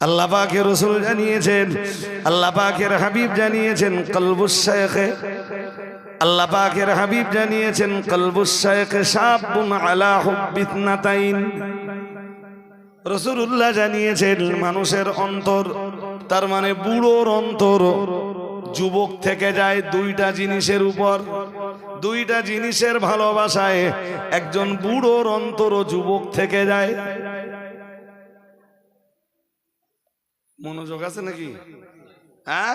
আল্লাহ পাকের রসুল জানিয়েছেন, আল্লাহ পাকের হাবিব জানিয়েছেন, কলবুস শেখে আল্লাহ পাকের হাবিব জানিয়েছেন, কলবুস শেখে সাবুন আলা রসুল্লাহ জানিয়েছেন, মানুষের অন্তর, তার মানে বুড়োর অন্তর, যুবক থেকে যায় দুইটা জিনিসের উপর। দুইটা জিনিসের ভালোবাসায় একজন বুড়োর অন্তর যুবক থেকে যায়। মনোযোগ আছে নাকি? হ্যাঁ?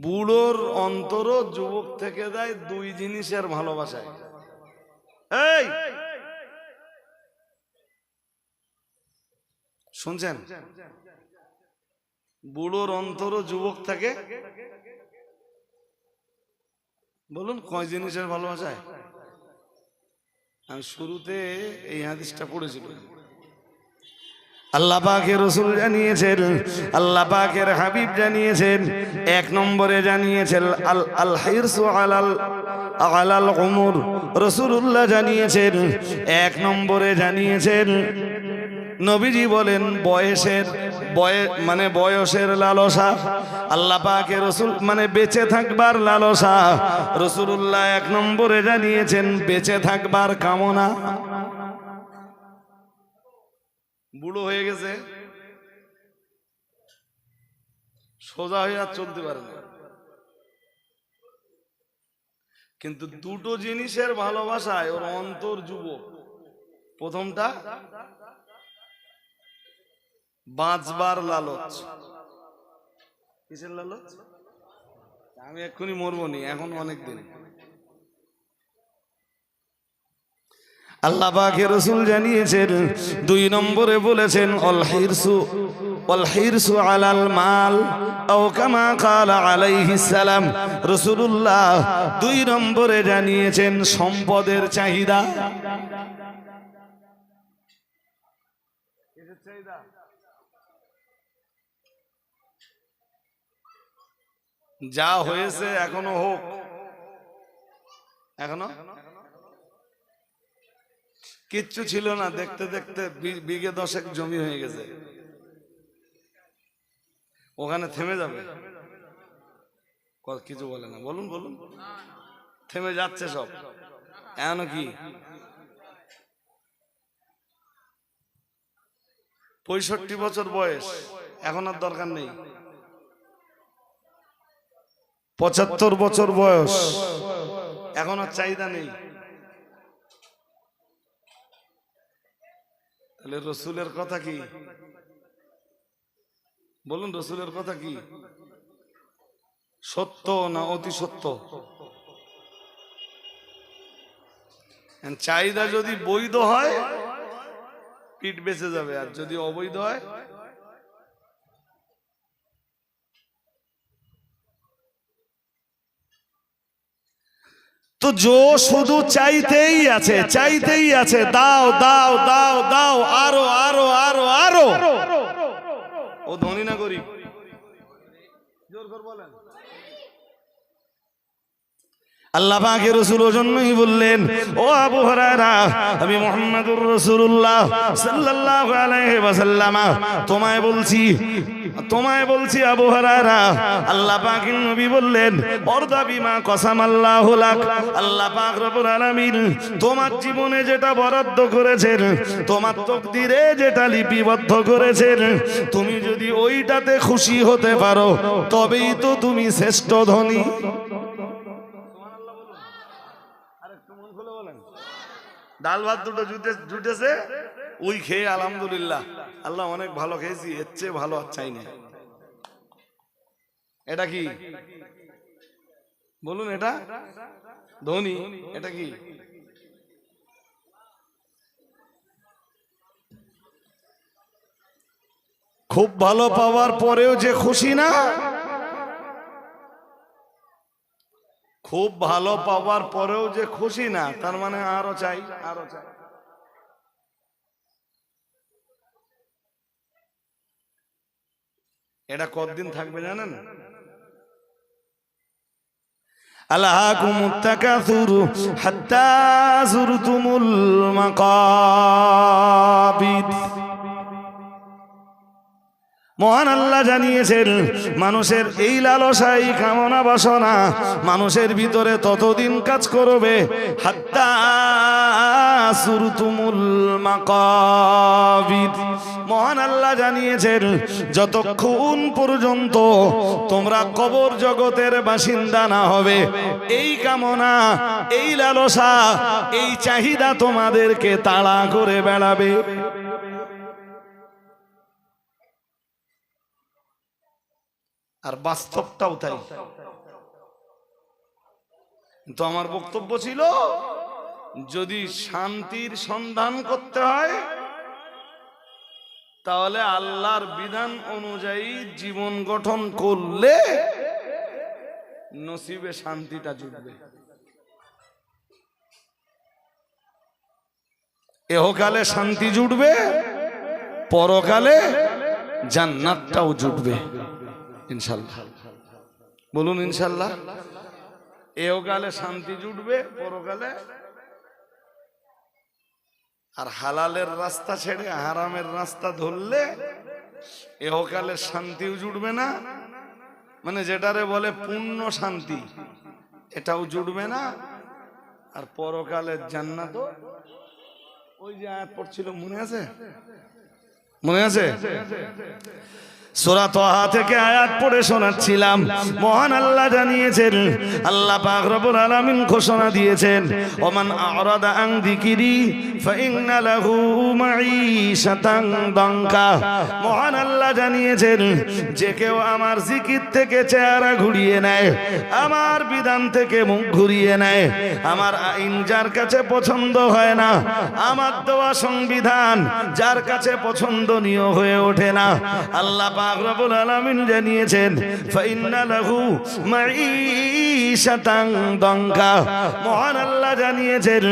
বুড়োর অন্তর যুবক থেকে যায় দুই জিনিসের ভালোবাসায়। এই! শুনছেন? বুড়োর অন্তর যুবক থাকে। বলুন কয় জিনিসের ভালোবাসায়? আমি শুরুতে এই হাদিসটা পড়েছিলাম। আল্লাহ পাকের রসুল জানিয়েছেন, আল্লাহ পাকের হাবিব জানিয়েছেন, এক নম্বরে জানিয়েছেন, আল আল হিরসু আলাল আলাল উমর। রসুল্লাহ জানিয়েছেন, এক নম্বরে জানিয়েছেন, নবীজি বলেন, বয়সের, বয়ে মানে বয়সের লালসা। আল্লাহ পাকে রসুল মানে বেঁচে থাকবার লালসা। রসুল্লাহ এক নম্বরে জানিয়েছেন, বেঁচে থাকবার কামনা। বুড়ো হয়ে গেছে। সোজা হয়ে আর চলতে পারে না। কিন্তু দুটো জিনিসের ভালোবাসায় ওর অন্তর যুবক। প্রথমটা, বাঁচবার লালচ। কিসের লালচ? আমি এক্ষুনি মরবো নি, এখন অনেক দিন। আল্লাহ পাকে রসুল জানিয়েছেন, দুই নম্বরে বলেছেন, অল হিরসু অল হিরসু আলাল মাল ও কামা কালা আলাইহি সালাম। রসুল্লাহ দুই নম্বরে জানিয়েছেন, সম্পদের চাহিদা। যা হয়েছে এখনও হোক, এখনও কিচ্ছু ছিল না, দেখতে দেখতে বিঘে দশেক জমি হয়ে গেছে। ওখানে থেমে যাবে? কিছু বলে না। বলুন বলুন। থেমে যাচ্ছে সব। এমন কি? পঁয়ষট্টি বছর বয়স। এখন আর দরকার নেই। পঁচাত্তর বছর বয়স। এখন আর চাহিদা নেই। তাহলে রসুলের কথা কি? বলুন, রসুলের কথা কি? সত্য না অতি সত্য? চাহিদা যদি বৈধ হয়, পিঠ বেঁচে যাবে, আর যদি অবৈধ হয় তো জো শুধু চাইতেই আছে চাইতেই আছে। দাও দাও দাও দাও, আরও আরও আরও আরও। ও ধনী না গরিব? জোর করে বলেন। আল্লাহ পাকে রসুল জন্যই বললেন, ও আবু হরারা আমি মোহাম্মদুর রসুল্লাহ সাল্লাল্লাহু আলাইহি ওয়াসাল্লাম, তোমায় বলছি তোমায় বলছি আবু হরারা আল্লাহ পাকের নবী বললেন, অর্দা বিমা কসাম আল্লাহ লাক আল্লাহ পাক রব্বুল আলামিন তোমার জীবনে যেটা বরাদ্দ করেছেন, তোমার তকদিরে যেটা লিপিবদ্ধ করেছেন, তুমি যদি ওইটাতে খুশি হতে পারো, তবেই তো তুমি শ্রেষ্ঠ ধনী। ডাল ভাত দুটো জুটে জুটেছে। ওই খেয়ে আলহামদুলিল্লাহ। আল্লাহ অনেক ভালো খেয়েছি এর চেয়ে ভালো আর চাই না। এটা কি? বলুন এটা। ধনী এটা কি? খুব ভালো পাওয়ার পরেও যে খুশি না? খুব ভালো পাওয়ার পরেও যে খুশি না তার মানে আরো চাই আরো চাই এটা কতদিন থাকবে জানেন ألهاكم التكاثر حتى زرتم المقابر মহান আল্লাহ জানিয়েছেন, মানুষের এই লালসা এই কামনা বাসনা, মানুষের ভিতরে ততদিন কাজ করবে। মহান আল্লাহ জানিয়েছেন, যতক্ষণ পর্যন্ত তোমরা কবর জগতের বাসিন্দা না হবে, এই কামনা, এই লালসা, এই চাহিদা তোমাদেরকে তাড়া করে বেড়াবে। আর বাস্তবটাও তাই। তো আমার বক্তব্য ছিল, যদি শান্তির সন্ধান করতে হয়, তাহলে আল্লাহর বিধান অনুযায়ী জীবন গঠন করলে নসিবে শান্তিটা জুটবে। এহকালে শান্তি জুটবে, পরকালে জান্নাতটাও জুটবে। ইনশাল্লাহ। বলুন ইনশাল্লাহ। এও এহকালে শান্তি জুটবে পরকালে আর হালালের রাস্তা ছেড়ে হারামের রাস্তা ধরলে এহকালে শান্তিও জুটবে না। মানে যেটারে বলে পূর্ণ শান্তি, এটাও জুটবে না। আর পরকালের জান্নাত, ওই যে আয়াত পড়ছিল, মনে আছে? মনে আছে? সোরা তোহা থেকে আয়াত পড়ে শোনাচ্ছিলাম। মহান আল্লাহ জানিয়েছেন, আল্লাহ পাক রব্বুল আলামিন ঘোষণা দিয়েছেন, ওমান আরাদা আন যিকিরি ফাইন্না লাহু মাঈশাতান দাঙ্কা। মহান আল্লাহ জানিয়েছেন, যে কেউ আমার জিকির থেকে চেহারা ঘুরিয়ে নেয়, আমার বিধান থেকে মুখ ঘুরিয়ে নেয়, আমার আইন যার কাছে পছন্দ হয় না, আমার দেওয়া সংবিধান যার কাছে পছন্দনীয় হয়ে ওঠে না। আল্লাহ পাক রব্বুল আলামিন জানিয়েছেন ফাইন্না লাহু মাঈশাতান দাঙ্কা। মহান আল্লাহ জানিয়েছেন,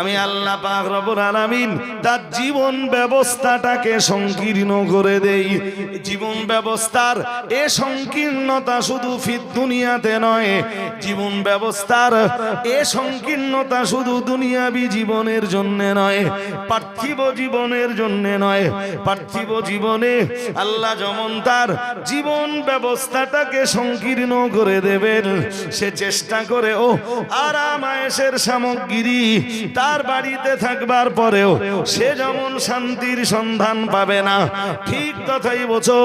আমি আল্লাহ পাক রব্বুল আলামিন, তার জীবন ব্যবস্থাটাকে সংকীর্ণ করে দেই। জীবন ব্যবস্থার এ সংকীর্ণতা শুধু ফিদ দুনিয়াতে নয়, জীবন ব্যবস্থার এ সংকীর্ণতা শুধু দুনিয়াবি জীবনের জন্য নয়, পার্থিব জীবনের জন্য নয়। পার্থিব জীবনে আল্লাহ যেমন তার জীবন ব্যবস্থাটাকে সংকীর্ণ করে দেবেন, সে চেষ্টা করে ও আরাম আয়েসের সামগ্রী তার বাড়িতে থাকবার পরেও সে যেমন শান্তির সন্ধান পাবে না, ঠিক তথাই বোঝো,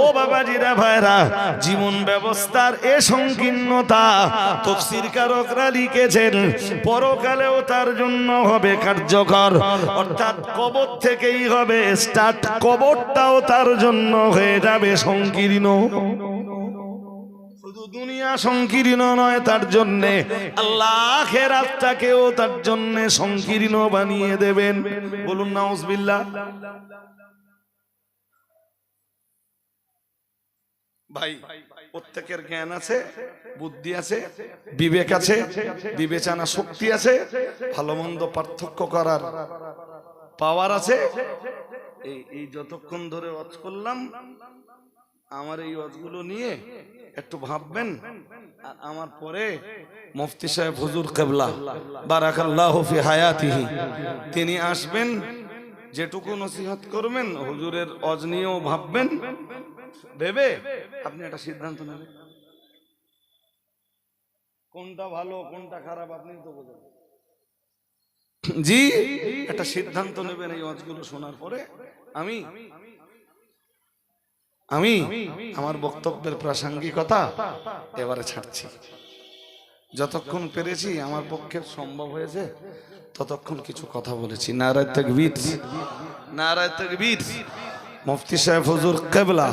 ও বাবাজিরা ভাইরা, জীবন ব্যবস্থার এ সংকীর্ণতা তফসির কারকরা লিখেছেন, পরকালেও তার জন্য হবে কার্যকর, অর্থাৎ কবর থেকেই হবে, স্টার্ট কবরটাও তার জন্য হয়ে যাবে সংকীর্ণ। দুনিয়া সংকীর্ণ নয় তার জন্যে। আল্লাহ খেরাতটাকেও তার জন্য সংকীর্ণ বানিয়ে দেবেন। বলুন, নাউজবিল্লাহ। ভাই, প্রত্যেকের জ্ঞান আছে, বুদ্ধি আছে, বিবেক আছে, বিবেচনা শক্তি আছে ভালো মন্দ পার্থক্য করার পাওয়ার আছে। এই যতক্ষণ ধরে ওয়াজ করলাম আমার এই ওয়াজগুলো নিয়ে একটু ভাববেন। আর আমার পরে মুফতি সাহেব হুজুর কেবলা বারাকাল্লাহু ফি হায়াতিহি। তিনি আসবেন যেটুকু নসিহত করবেন হুজুরের অজ নিয়েও ভাববেন। ভেবে আপনি একটা সিদ্ধান্ত নেবেন। কোনটা ভালো কোনটা খারাপ আপনি তো বোঝেন জি। একটা সিদ্ধান্ত নেবেন এই অজগুলো শোনার পরে। আমি আমি আমার বক্তব্যের প্রাসঙ্গিকতা এবারে ছাড়ছি। যতক্ষণ পেরেছি আমার পক্ষে সম্ভব হয়েছে ততক্ষণ কিছু কথা বলেছি। নারায় তকবীর নারায় তকবীর। মুফতি সাহেব হজুর কেবলা।